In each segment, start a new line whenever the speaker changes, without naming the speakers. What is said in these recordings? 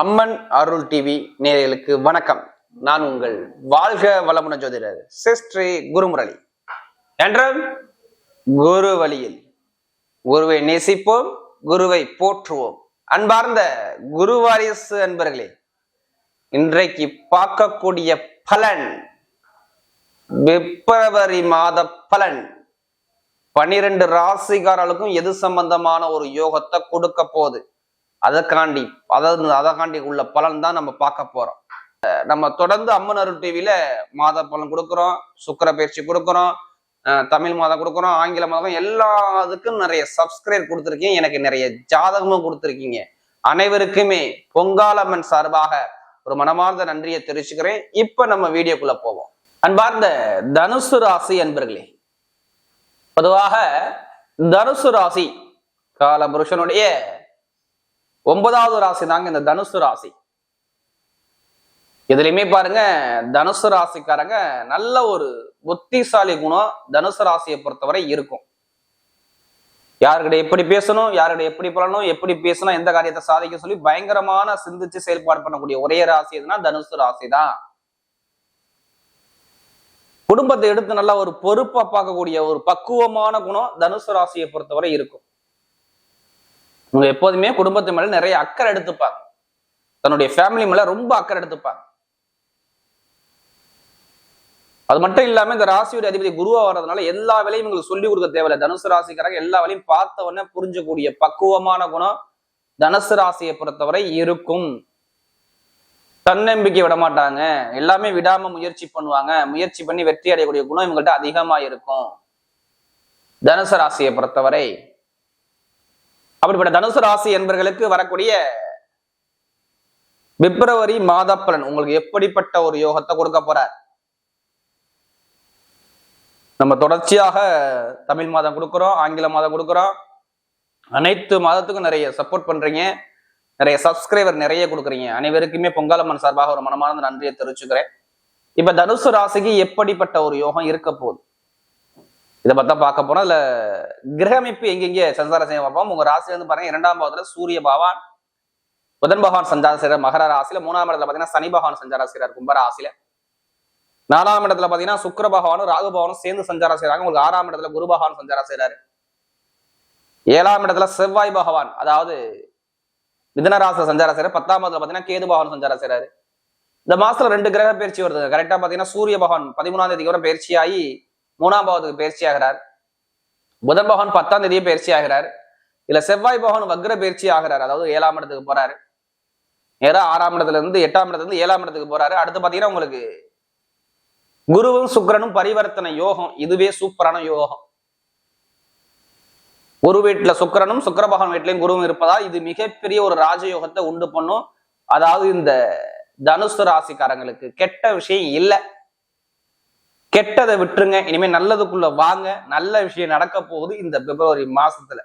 அம்மன் அருள் TV நேயர்களுக்கு வணக்கம். நான் உங்கள் வாழ்க வளமுன ஜோதிடர் சிஸ்ட்ரி குருமுரளி. என்ற குரு வழியில் குருவை நேசிப்போம் குருவை போற்றுவோம். அன்பார்ந்த குரு வாரிசு அன்பர்களே இன்றைக்கு பார்க்கக்கூடிய பலன் பிப்ரவரி மாத பலன். பனிரெண்டு ராசிகாரர்களுக்கும் எது சம்பந்தமான ஒரு யோகத்தை கொடுக்க போகுது? அதற்காண்டி அதாவது அதற்காண்டி உள்ள பலன் தான் நம்ம பார்க்க போறோம். நம்ம தொடர்ந்து அம்மன் அருள் டிவியில மாத பலன் கொடுக்குறோம் சுக்கர பயிற்சி கொடுக்குறோம் தமிழ் மாதம் கொடுக்குறோம் ஆங்கில மாதம் எல்லாத்துக்கும் நிறைய சப்ஸ்கிரைப் கொடுத்துருக்கீங்க. எனக்கு நிறைய ஜாதகமும் கொடுத்துருக்கீங்க. அனைவருக்குமே பொங்காலம்மன் சார்பாக ஒரு மனமார்ந்த நன்றியை தெரிவிச்சுக்கிறேன். இப்ப நம்ம வீடியோக்குள்ள போவோம். அன்பார்ந்த தனுசு ராசி அன்பர்களே பொதுவாக தனுசு ராசி கால புருஷனுடைய ஒன்பதாவது ராசி தாங்க இந்த தனுசு ராசி. எதுலையுமே பாருங்க தனுசு ராசிக்காரங்க நல்ல ஒரு புத்திசாலி குணம் தனுசு ராசியை பொறுத்தவரை இருக்கும். யாருக்கிட்ட எப்படி பேசணும் யாருக்கிட்ட எப்படி பண்ணணும் எப்படி பேசணும் எந்த காரியத்தை சாதிக்க சொல்லி பயங்கரமான சிந்திச்சு செயல்பாடு பண்ணக்கூடிய ஒரே ராசி எதுனா தனுசு ராசி தான். குடும்பத்தை எடுத்து நல்லா ஒரு பொறுப்பா பார்க்கக்கூடிய ஒரு பக்குவமான குணம் தனுசு ராசியை பொறுத்தவரை இருக்கும். இவங்க எப்போதுமே குடும்பத்து மேல நிறைய அக்கறை எடுத்துப்பாங்க. தன்னுடைய ஃபேமிலி மேல ரொம்ப அக்கறை எடுத்துப்பாங்க. அது மட்டும் இல்லாம இந்த ராசியுடைய அதிபதி குருவா வர்றதுனால எல்லா வேலையும் இவங்களுக்கு சொல்லி கொடுக்க தேவையில்லை. தனுசு ராசிக்காரங்க எல்லா வேலையும் பார்த்த உடனே புரிஞ்சக்கூடிய பக்குவமான குணம் தனுசு ராசியை பொறுத்தவரை இருக்கும். தன்னம்பிக்கை விட மாட்டாங்க. எல்லாமே விடாம முயற்சி பண்ணுவாங்க. முயற்சி பண்ணி வெற்றி அடையக்கூடிய குணம் இவங்கள்ட்ட அதிகமா இருக்கும். தனுசு ராசியை பொறுத்தவரை அப்படிப்பட்ட தனுசு ராசி என்பர்களுக்கு வரக்கூடிய பிப்ரவரி மாத பலன் உங்களுக்கு எப்படிப்பட்ட ஒரு யோகத்தை கொடுக்க போறார்? நம்ம தொடர்ச்சியாக தமிழ் மாதம் கொடுக்குறோம் ஆங்கில மாதம் கொடுக்குறோம். அனைத்து மாதத்துக்கும் நிறைய சப்போர்ட் பண்றீங்க. நிறைய சப்ஸ்கிரைபர் நிறைய கொடுக்குறீங்க. அனைவருக்குமே பொங்காலம்மன் சார்பாக ஒரு மனமார்ந்த நன்றியை தெரிவிச்சுக்கிறேன். இப்ப தனுசு ராசிக்கு எப்படிப்பட்ட ஒரு யோகம் இருக்க போகுது? இதை பார்த்தா பார்க்க போனால் அதுல கிரகமைப்பு எங்கெங்கே சஞ்சார செய்ய பார்ப்போம். உங்க ராசில இருந்து பாருங்க இரண்டாம் பாவத்துல சூரிய பகவான் புதன் பகவான் சஞ்சார செய்யறார் மகர ராசியில. மூணாம் இடத்துல பாத்தீங்கன்னா சனி பகவான் சஞ்சார செய்யறார் கும்ப ராசியில நாலாம் இடத்துல பாத்தீங்கன்னா சுக்கர பகவானும் ராகு பகவானும் சேர்ந்து சஞ்சாரம் செய்யறாங்க உங்களுக்கு ஆறாம் இடத்துல குரு பகவான் சஞ்சாரம் செய்யறாரு ஏழாம் இடத்துல செவ்வாய் பகவான் அதாவது மிதன சஞ்சாரம் செய்யறாரு பத்தாம் இடத்துல பாத்தீங்கன்னா கேது பகவான் சஞ்சாரம் செய்யறாரு இந்த மாசத்துல ரெண்டு கிரக பயிற்சி வருது கரெக்டா பாத்தீங்கன்னா சூரிய பகவான் பதிமூணாம் தேதிக்கு வரை பயிற்சியாகி மூணாம் பாவத்துக்கு பயிற்சி ஆகிறார் புதன் பகவான் பத்தாம் தேதியே பயிற்சி ஆகிறார் இல்ல செவ்வாய் பகவான் வக்ர பயிற்சி ஆகிறார் அதாவது ஏழாம் இடத்துக்கு போறாரு. நேரா ஆறாம் இடத்துல இருந்து எட்டாம் இடத்துல இருந்து ஏழாம் இடத்துக்கு போறாரு. அடுத்து பாத்தீங்கன்னா உங்களுக்கு குருவும் சுக்கிரனும் பரிவர்த்தனை யோகம். இதுவே சூப்பரான யோகம். ஒரு வீட்டுல சுக்கிரனும் சுக்கர பகவான் வீட்லயும் குருவும் இருப்பதா? இது மிகப்பெரிய ஒரு ராஜயோகத்தை உண்டு பண்ணும். அதாவது இந்த தனுசு ராசிக்காரங்களுக்கு கெட்ட விஷயம் இல்லை. கெட்டதை விட்டுருங்க இனிமேல் நல்லதுக்குள்ள வாங்க நல்ல விஷயம் நடக்க போகுது இந்த பிப்ரவரி மாசத்துல.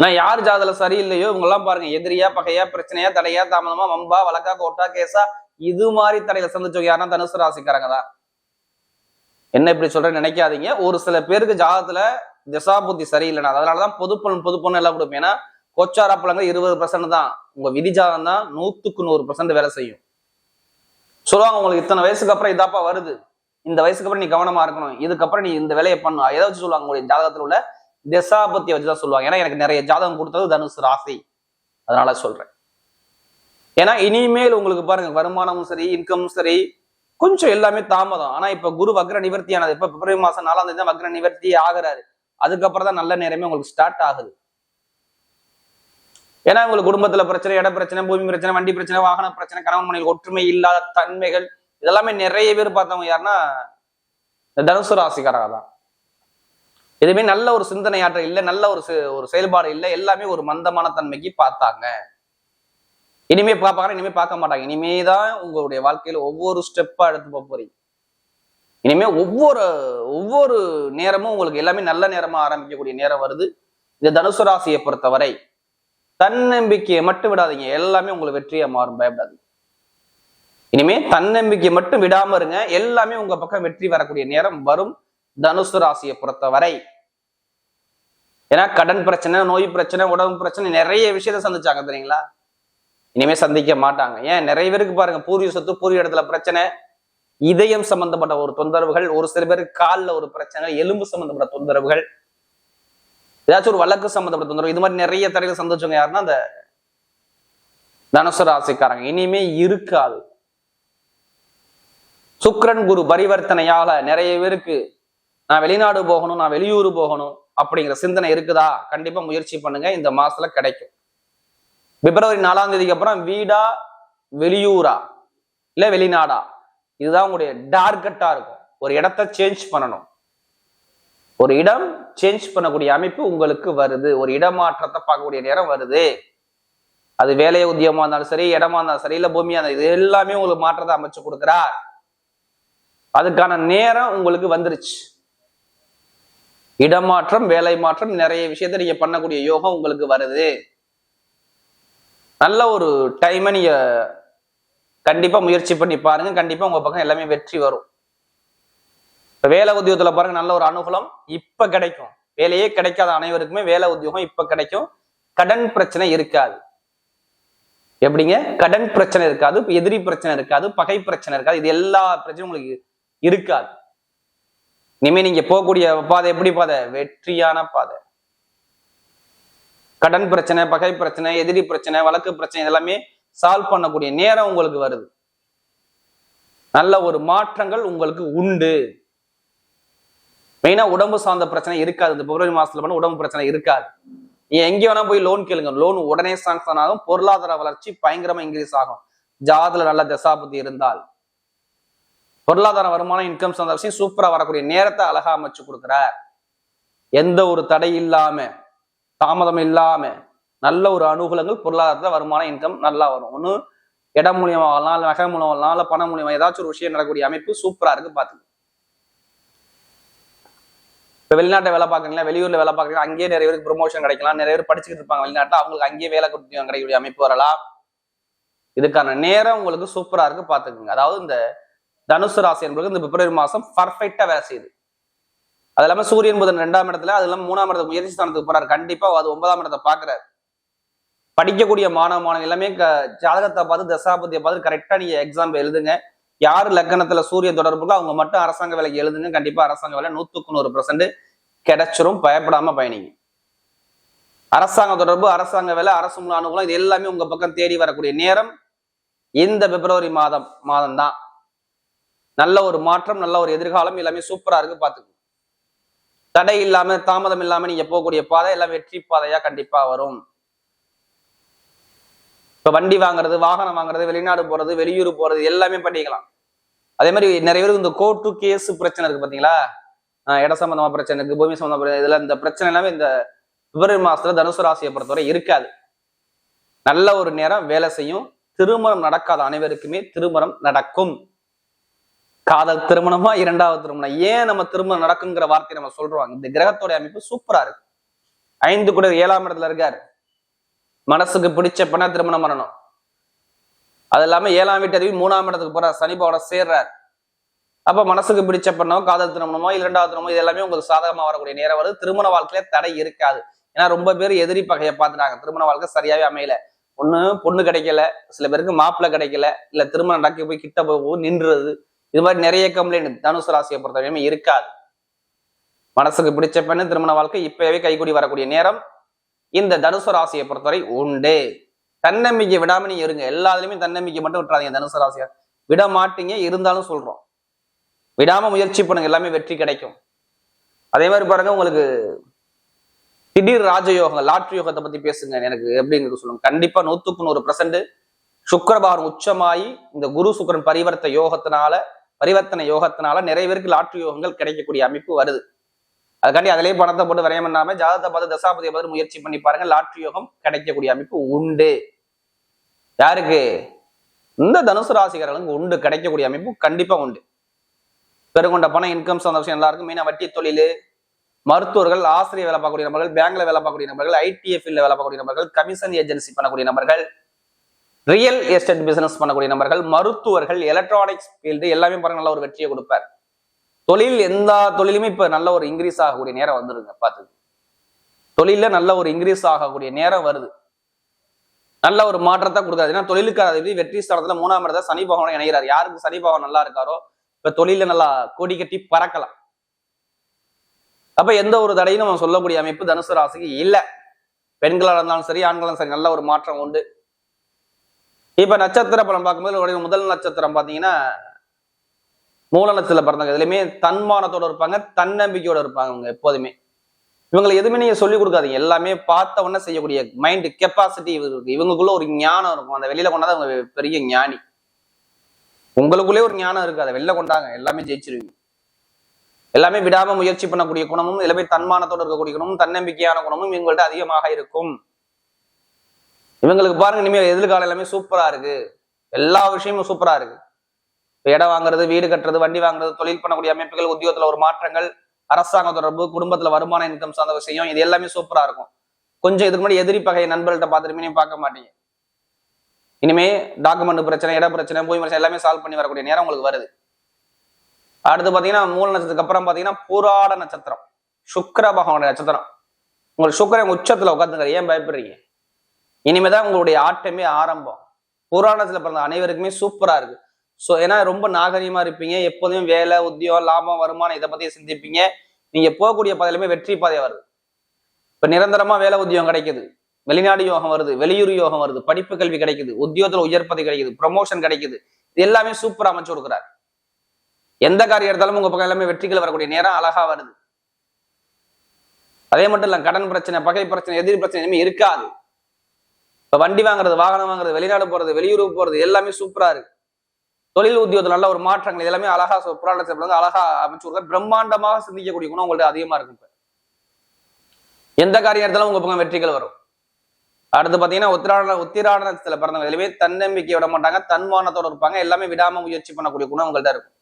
நான் யார் ஜாதல சரியில்லையோ இவங்கெல்லாம் பாருங்க எதிரியா பகையா பிரச்சனையா தடையா தாமதமா மம்பா வழக்கா கோட்டா கேசா இது மாதிரி தடையில சந்திச்சவங்க யாருன்னா தனுசு ராசிக்காரங்க தான். என்ன இப்படி சொல்றேன்னு நினைக்காதீங்க. ஒரு சில பேருக்கு ஜாதத்துல திசாபுத்தி சரியில்லைனா அதனாலதான் பொதுப்பலன் பொதுப்பலன் எல்லாம் கொடுப்பேன். ஏன்னா கோச்சார பழங்கள் இருபது பர்சன்ட் தான். உங்க விதி ஜாதகம் தான் நூத்துக்கு நூறு பர்சன்ட் வேலை செய்யும். சொல்லுவாங்க உங்களுக்கு இத்தனை வயசுக்கு அப்புறம் இதாப்பா வருது. இந்த வயசுக்கு அப்புறம் நீ கவனமா இருக்கணும். இதுக்கப்புறம் நீ இந்த வேலையை பண்ணணும் எதை வச்சு சொல்லுவாங்க உங்களுடைய ஜாதகத்தில் உள்ள தசாபத்தியை வச்சுதான் சொல்லுவாங்க. ஏன்னா எனக்கு நிறைய ஜாதகம் கொடுத்தது தனுசு ராசி. அதனால சொல்றேன். ஏன்னா இனிமேல் உங்களுக்கு பாருங்க வருமானமும் சரி இன்கமும் சரி கொஞ்சம் எல்லாமே தாமதம். ஆனா இப்ப குரு வக்ர நிவர்த்தி ஆனது இப்ப பிப்ரவரி மாசம் நாலாம் தேதி தான் வக்ர நிவர்த்தி ஆகிறாரு. அதுக்கப்புறம் தான் நல்ல நேரமே உங்களுக்கு ஸ்டார்ட் ஆகுது. ஏன்னா உங்களுக்கு குடும்பத்துல பிரச்சனை இட பிரச்சனை பூமி பிரச்சனை வண்டி பிரச்சனை வாகன பிரச்சனை கணவன் மனைவி ஒற்றுமை இல்லாத தன்மைகள் இதெல்லாமே நிறைய பேர் பார்த்தவங்க யாருன்னா இந்த தனுசு ராசிக்காரங்க தான். எதுவுமே நல்ல ஒரு சிந்தனை ஆற்றல் இல்லை நல்ல ஒரு செ- ஒரு செயல்பாடு இல்லை எல்லாமே ஒரு மந்தமான தன்மைக்கு பார்த்தாங்க. இனிமே பார்ப்பாங்க இனிமே பார்க்க மாட்டாங்க. இனிமே தான் உங்களுடைய வாழ்க்கையில ஒவ்வொரு ஸ்டெப்பா எடுத்து போக போறீங்க. இனிமே ஒவ்வொரு ஒவ்வொரு நேரமும் உங்களுக்கு எல்லாமே நல்ல நேரமா ஆரம்பிக்கக்கூடிய நேரம் வருது. இந்த தனுசு ராசியை பொறுத்தவரை தன்னம்பிக்கையை மட்டும் விடாதீங்க. எல்லாமே உங்களுக்கு வெற்றியா மாறும். பயப்படாதீங்க. இனிமே தன்னம்பிக்கை மட்டும் விடாம இருங்க. எல்லாமே உங்க பக்கம் வெற்றி வரக்கூடிய நேரம் வரும். தனுசு ராசியை பொறுத்தவரை. ஏன்னா கடன் பிரச்சனை நோய் பிரச்சனை உடம்பு பிரச்சனை நிறைய விஷயத்த சந்திச்சாங்க தெரியுங்களா? இனிமே சந்திக்க மாட்டாங்க. ஏன்? நிறைய பேருக்கு பாருங்க பூர்வீக சொத்து பூர்வீக இடத்துல பிரச்சனை. இதயம் சம்பந்தப்பட்ட ஒரு தொந்தரவுகள் ஒரு சில பேருக்கு காலில் ஒரு பிரச்சனை எலும்பு சம்பந்தப்பட்ட தொந்தரவுகள். ஏதாச்சும் ஒரு வழக்கு சம்மந்தப்பட்ட தொந்தரவு இது மாதிரி நிறைய தடைகளை சந்திச்சவங்க யாருன்னா அந்த தனுசு ராசிக்காரங்க. இனிமே இருக்காது. சுக்ரன் குரு பரிவர்த்தனையால நிறைய பேருக்கு நான் வெளிநாடு போகணும் நான் வெளியூர் போகணும் அப்படிங்கிற சிந்தனை இருக்குதா? கண்டிப்பா முயற்சி பண்ணுங்க. இந்த மாசத்துல கிடைக்கும். பிப்ரவரி நாலாம் தேதிக்கு அப்புறம் வீடா வெளியூரா இல்ல வெளிநாடா? இதுதான் உங்களுடைய டார்கெட்டா இருக்கும். ஒரு இடத்த சேஞ்ச் பண்ணணும். ஒரு இடம் சேஞ்ச் பண்ணக்கூடிய அமைப்பு உங்களுக்கு வருது. ஒரு இடமாற்றத்தை பார்க்கக்கூடிய நேரம் வருது. அது வேலை உத்தியமா இருந்தாலும் சரி இடமா இருந்தாலும் சரி இல்ல பூமியா இருந்தாலும் இது எல்லாமே உங்களுக்கு மாற்றத்தை அமைச்சு கொடுக்குறார். அதுக்கான நேரம் உங்களுக்கு வந்துருச்சு. இடமாற்றம் வேலை மாற்றம் நிறைய விஷயத்த நீங்க பண்ணக்கூடிய யோகம் உங்களுக்கு வருது. நல்ல ஒரு டைமை நீங்க கண்டிப்பா முயற்சி பண்ணி பாருங்க. கண்டிப்பா உங்க பக்கம் எல்லாமே வெற்றி வரும். இப்ப வேலை உத்தியோகத்துல பாருங்க நல்ல ஒரு அனுகூலம் இப்ப கிடைக்கும். வேலையே கிடைக்காத அனைவருக்குமே வேலை உத்தியோகம் இப்ப கிடைக்கும். கடன் பிரச்சனை இருக்காது. எப்படிங்க? கடன் பிரச்சனை இருக்காது எதிரி பிரச்சனை இருக்காது பகை பிரச்சனை இருக்காது. இது எல்லா பிரச்சனையும் உங்களுக்கு இருக்காது. இனிமே நீங்க போகக்கூடிய பாதை எப்படி பாதை? வெற்றியான பாதை. கடன் பிரச்சனை பகை பிரச்சனை எதிரி பிரச்சனை வழக்கு பிரச்சனை இதெல்லாமே சால்வ் பண்ணக்கூடிய நேரம் உங்களுக்கு வருது. நல்ல ஒரு மாற்றங்கள் உங்களுக்கு உண்டு. மெயினா உடம்பு சார்ந்த பிரச்சனை இருக்காது. இந்த பிப்ரவரி மாசத்துல பண்ண உடம்பு பிரச்சனை இருக்காது. நீ எங்க வேணா போய் லோன் கேளுங்க. லோன் உடனே சாங்ஷன் ஆகும். பொருளாதார வளர்ச்சி பயங்கரமா இன்க்ரீஸ் ஆகும். ஜாதுல நல்ல தசாபதி இருந்தால். பொருளாதார வருமானம் இன்கம் சார்ந்த விஷயம் சூப்பரா வரக்கூடிய நேரத்தை அழகா அமைச்சு கொடுக்குறார். எந்த ஒரு தடை இல்லாம தாமதம் இல்லாம நல்ல ஒரு அனுகூலங்கள் பொருளாதாரத்துல வருமானம் இன்கம் நல்லா வரும். ஒண்ணு இடம் மூலியமா வரலாம் இல்ல நகை மூலம் வரலாம் பணம் மூலியமா ஏதாச்சும் ஒரு விஷயம் நடக்கக்கூடிய அமைப்பு சூப்பரா இருக்கு பாத்துங்க இப்போ வெளிநாட்டை வேலை பார்க்குறீங்களா? வெளியூர்ல வேலை பார்க்குறீங்களா? அங்கேயே நிறைய பேருக்கு ப்ரொமோஷன் கிடைக்கலாம். நிறைய பேர் படிச்சுக்கிட்டு இருப்பாங்க வெளிநாட்டில். அவங்களுக்கு அங்கேயே வேலை கொடுத்து கிடைக்கக்கூடிய அமைப்பு வரலாம். இதுக்கான நேரம் உங்களுக்கு சூப்பராக இருக்கு. பார்த்துக்குங்க. அதாவது இந்த தனுசு ராசி என்பது இந்த பிப்ரவரி மாதம் பர்ஃபெக்டாக வேலை செய்யுது. அது இல்லாமல் சூரியன் புதன் ரெண்டாம் இடத்துல அது இல்லாமல் மூணாம் இடத்துக்கு முயற்சி ஸ்தானத்துக்கு போறாரு. கண்டிப்பாக அது ஒன்பதாம் இடத்தை பாக்குறாரு படிக்கக்கூடிய மாணவ மாணவன் எல்லாமே க- ஜாதகத்தை பார்த்து தசாபதியை பார்த்து கரெக்டாக நீங்கள் எக்ஸாம் எழுதுங்க. யார் லக்கணத்துல சூரிய தொடர்புல அவங்க மட்டும் அரசாங்க வேலைக்கு எழுதுங்க. கண்டிப்பா அரசாங்க வேலை நூத்துக்கு நூறு பர்சன்ட் கிடைச்சிரும். பயப்படாம பயணிங்க. அரசாங்க தொடர்பு அரசாங்க வேலை அரசு முழு அனுகூலம் இது எல்லாமே உங்க பக்கம் தேடி வரக்கூடிய நேரம். இந்த பிப்ரவரி மாதம் மாதம் தான் நல்ல ஒரு மாற்றம் நல்ல ஒரு எதிர்காலம் எல்லாமே சூப்பரா இருக்கு பாத்துக்கோங்க. தடை இல்லாம தாமதம் இல்லாம நீங்க போகக்கூடிய பாதை எல்லாம் வெற்றி பாதையா கண்டிப்பா வரும். இப்ப வண்டி வாங்குறது வாகனம் வாங்குறது வெளிநாடு போறது வெளியூர் போறது எல்லாமே பண்ணிக்கலாம். அதே மாதிரி நிறைய பேருக்கு இந்த கோர்ட்டு கேஸ் பிரச்சனை இருக்கு பாத்தீங்களா? ஆஹ் இட சம்பந்தமா பிரச்சனை இருக்கு பூமி சம்பந்தமா பிரச்சனை இதுல இந்த பிரச்சனை எல்லாமே இந்த பிப்ரவரி மாசத்துல தனுசு ராசியை பொறுத்தவரை இருக்காது. நல்ல ஒரு நேரம் வேலை செய்யும். திருமணம் நடக்காத அனைவருக்குமே திருமணம் நடக்கும். காதல் திருமணமா இரண்டாவது திருமணம்? ஏன் நம்ம திருமணம் நடக்குங்கிற வார்த்தையை நம்ம சொல்றோம்? இந்த கிரகத்தோட அமைப்பு சூப்பரா இருக்கு. ஐந்து கூட ஏழாம் இடத்துல இருக்காரு. மனசுக்கு பிடிச்ச பெண்ணா திருமணம் பண்ணணும். அது இல்லாம ஏழாம் வீட்டு அதிபதி மூணாம் இடத்துக்கு போறார். சனிபாவோட சேர்றார். அப்போ மனசுக்கு பிடிச்ச பெண்ணோ காதல் திருமணமோ இரண்டாவது திருமணமோ இது எல்லாமே உங்களுக்கு சாதகமா வரக்கூடிய நேரம் வருது. திருமண வாழ்க்கையில தடை இருக்காது. ஏன்னா ரொம்ப பேர் எதிரி பகையை பார்த்துட்டாங்க. திருமண வாழ்க்கை சரியாவே அமையல. ஒண்ணு பொண்ணு கிடைக்கல. சில பேருக்கு மாப்பிள்ளை கிடைக்கல. இல்ல திருமணம் நடக்க போய் கிட்ட போய் நின்றுறது. இது மாதிரி நிறைய கம்ப்ளைண்ட் தனுசு ராசியை பொறுத்தவரையுமே இருக்காது. மனசுக்கு பிடிச்ச பெண்ணு திருமண வாழ்க்கை இப்பவே கைகூடி வரக்கூடிய நேரம் இந்த தனுசு ராசியை பொறுத்தவரை உண்டு. தன்னம்பிக்கை விடாம நீங்க இருங்க. எல்லாத்துலயுமே தன்னம்பிக்கை மட்டும் விட்டுறாதீங்க தனுசு ராசியா. விட மாட்டீங்க இருந்தாலும் சொல்றோம். விடாம முயற்சி பண்ணுங்க எல்லாமே வெற்றி கிடைக்கும். அதே மாதிரி பாருங்க உங்களுக்கு திடீர் ராஜயோகம் லாட்ரி யோகத்தை பத்தி பேசுங்க. எனக்கு எப்படிங்கிறது சொல்லுங்க. கண்டிப்பா நூத்துக்கு நூறு பர்சன்ட் சுக்கரபாரம் உச்சமாயி இந்த குரு சுக்கரன் பரிவர்த்த யோகத்தினால பரிவர்த்தனை யோகத்தினால நிறைய பேருக்கு லாட்ரி யோகங்கள் கிடைக்கக்கூடிய அமைப்பு வருது. அதுக்காண்டி அதிலேயே பணத்தை போட்டு விரயம் பண்ணாம ஜாதகத்தை பார்த்து தசாபதியை பார்த்து முயற்சி பண்ணி பாருங்க லாட்ரி யோகம் கிடைக்கக்கூடிய அமைப்பு உண்டு. யாருக்கு? இந்த தனுசு ராசிகர்களுக்கு உண்டு கிடைக்கக்கூடிய அமைப்பு கண்டிப்பா உண்டு. பெருங்கொண்ட பணம் இன்கம் சார்ந்த விஷயம் எல்லாருக்கும் மெயினாக வட்டி தொழில் மருத்துவர்கள் ஆசிரியர் வேலை பார்க்கக்கூடிய நபர்கள் பேங்க்ல வேலை பார்க்கக்கூடிய நபர்கள் ஐடிஎஃப் வேலை பார்க்கக்கூடிய நபர்கள் கமிஷன் ஏஜென்சி பண்ணக்கூடிய நபர்கள் ரியல் எஸ்டேட் பிசினஸ் பண்ணக்கூடிய நபர்கள் மருத்துவர்கள் எலக்ட்ரானிக்ஸ் ஃபீல்டு எல்லாமே பாருங்க நல்ல ஒரு வெற்றியை கொடுப்பார். தொழில் எந்த தொழிலுமே இப்போ நல்ல ஒரு இன்க்ரீஸ் ஆகக்கூடிய நேரம் வந்துருங்க பார்த்து தொழிலில் நல்ல ஒரு இன்க்ரீஸ் ஆகக்கூடிய நேரம் வருது. நல்ல ஒரு மாற்றத்தை கொடுக்காது. ஏன்னா தொழிலுக்கார அதிபதி வெற்றி ஸ்தானத்துல மூணாம் இடத்த சனி பகவான் இணைகிறார். யாருக்கு சனி பகவான் நல்லா இருக்காரோ இப்ப தொழில நல்லா கொடி கட்டி பறக்கலாம். அப்ப எந்த ஒரு தடையும் நம்ம சொல்லக்கூடிய அமைப்பு தனுசு ராசிக்கு இல்லை. பெண்களாக இருந்தாலும் சரி ஆண்களும் சரி நல்ல ஒரு மாற்றம் உண்டு. இப்ப நட்சத்திர பலம் பார்க்கும்போது முதல் நட்சத்திரம் பாத்தீங்கன்னா மூல நட்சத்திரம் பிறந்தவங்க. இதுலயுமே தன்மானத்தோட இருப்பாங்க தன்னம்பிக்கையோட இருப்பாங்க அவங்க எப்போதுமே. இவங்களை எதுவுமே நீங்க சொல்லி கொடுக்காதீங்க. எல்லாமே பார்த்த உடனே செய்யக்கூடிய மைண்ட் கெப்பாசிட்டி இருக்கு இவங்களுக்குள்ள ஒரு ஞானம் இருக்கும். அந்த வெளியில கொண்டாதான் அவங்க பெரிய ஞானி. உங்களுக்குள்ளே ஒரு ஞானம் இருக்கு. அதை வெளில கொண்டாங்க. எல்லாமே ஜெயிச்சிருவீங்க. எல்லாமே விடாம முயற்சி பண்ணக்கூடிய குணமும் எல்லாமே தன்மானத்தோட இருக்கக்கூடிய குணமும் தன்னம்பிக்கையான குணமும் இவங்கள்ட்ட அதிகமாக இருக்கும். இவங்களுக்கு பாருங்க இனிமேல் எதிர்காலம் எல்லாமே சூப்பரா இருக்கு. எல்லா விஷயமும் சூப்பரா இருக்கு. இடம் வாங்குறது வீடு கட்டுறது வண்டி வாங்குறது தொழில் பண்ணக்கூடிய அமைப்புகள் உத்தியோகத்துல ஒரு மாற்றங்கள் அரசாங்க தொடர்பு குடும்பத்துல வருமான இன்கம் சார்ந்த விஷயம் இது எல்லாமே சூப்பரா இருக்கும். கொஞ்சம் இதுக்கு முன்னாடி எதிரி பகை நண்பர்கள்ட்ட பார்த்துருமே நீங்க பார்க்க மாட்டீங்க. இனிமே டாக்குமெண்ட் பிரச்சனை இட பிரச்சனை பூமி பிரச்சனை எல்லாமே சால்வ் பண்ணி வரக்கூடிய நேரம் உங்களுக்கு வருது. அடுத்து பாத்தீங்கன்னா மூல நட்சத்திரத்துக்கு அப்புறம் பாத்தீங்கன்னா புராட நட்சத்திரம். சுக்கர பகவானுடைய நட்சத்திரம். உங்களுக்கு சுக்கரன் உச்சத்துல உட்காந்துங்க ஏன் பயப்படுறீங்க? இனிமேதான் உங்களுடைய ஆட்டமே ஆரம்பம். புராணத்துல பிறந்த அனைவருக்குமே சூப்பரா இருக்கு. ஸோ ஏன்னா ரொம்ப நாகரிகமாக இருப்பீங்க. எப்போதுமே வேலை உத்தியோகம் லாபம் வருமானம் இதை பற்றி சிந்திப்பீங்க. நீங்கள் போகக்கூடிய பாதையிலுமே வெற்றி பாதை வருது. இப்போ நிரந்தரமாக வேலை உத்தியோகம் கிடைக்குது. வெளிநாடு யோகம் வருது வெளியூர் யோகம் வருது படிப்பு கல்வி கிடைக்குது உத்தியோகத்தில் உயர் கிடைக்குது ப்ரமோஷன் கிடைக்குது. இது எல்லாமே சூப்பராக அமைச்சு கொடுக்குறாரு. எந்த காரியம் எடுத்தாலும் உங்க பக்கம் எல்லாமே வெற்றிகள் வரக்கூடிய நேரம் அழகா வருது. அதே மட்டும் இல்லை கடன் பிரச்சனை பகை பிரச்சனை எதிரி பிரச்சனை எதுவுமே இருக்காது. இப்போ வண்டி வாங்குறது வாகனம் வாங்குறது வெளிநாடு போறது வெளியூருக்கு போறது எல்லாமே சூப்பரா இருக்கு. தொழில் உத்தியோகத்துல நல்ல ஒரு மாற்றங்கள் எல்லாமே அழகா புராணத்தை வந்து அழகா அமைச்சு கொடுக்க பிரம்மாண்டமாக சிந்திக்கக்கூடிய குணம் உங்கள்ட்ட அதிகமா இருக்கும் இப்ப. எந்த காரியம் உங்க பக்கம் வெற்றிகள் வரும். அடுத்து பாத்தீங்கன்னா உத்திராட உத்திராட பிறந்தவங்க எதுவுமே தன்னம்பிக்கை விட மாட்டாங்க தன்மானத்தோட இருப்பாங்க. எல்லாமே விடாம முயற்சி பண்ணக்கூடிய குணம் உங்கள்ட்ட இருக்கும்.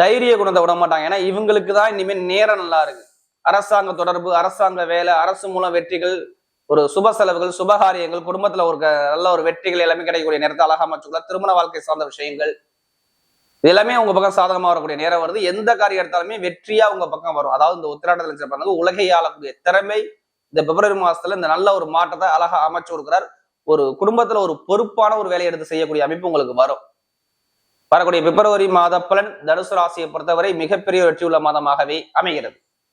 தைரிய குணத்தை விட மாட்டாங்க. ஏன்னா இவங்களுக்கு தான் இனிமேல் நேரம் நல்லா இருக்கு. அரசாங்க தொடர்பு அரசாங்க வேலை அரசு மூலம் வெற்றிகள் ஒரு சுப செலவுகள் சுபகாரியங்கள் குடும்பத்துல ஒரு க- நல்ல ஒரு வெற்றிகள் எல்லாமே கிடைக்கக்கூடிய நேரத்தை அழகா அமைச்சுக்கலாம். திருமண வாழ்க்கை சார்ந்த விஷயங்கள். இது எல்லாமே உங்க பக்கம் சாதகமா வரக்கூடிய நேரம் வருது. எந்த காரியம் எடுத்தாலுமே வெற்றியா உங்க பக்கம் வரும். அதாவது இந்த உத்திராட்டத்தில் பிறந்தவங்க உலகை ஆளக்கூடிய திறமை இந்த பிப்ரவரி மாசத்துல இந்த நல்ல ஒரு மாற்றத்தை அழகா அமைச்சு கொடுக்கிறார். ஒரு குடும்பத்துல ஒரு பொறுப்பான ஒரு வேலையை எடுத்து செய்யக்கூடிய அமைப்பு உங்களுக்கு வரும். வரக்கூடிய பிப்ரவரி மாத பலன் தனுசு ராசியை பொறுத்தவரை மிகப்பெரிய வெற்றியுள்ள மாதமாகவே அமைகிறது.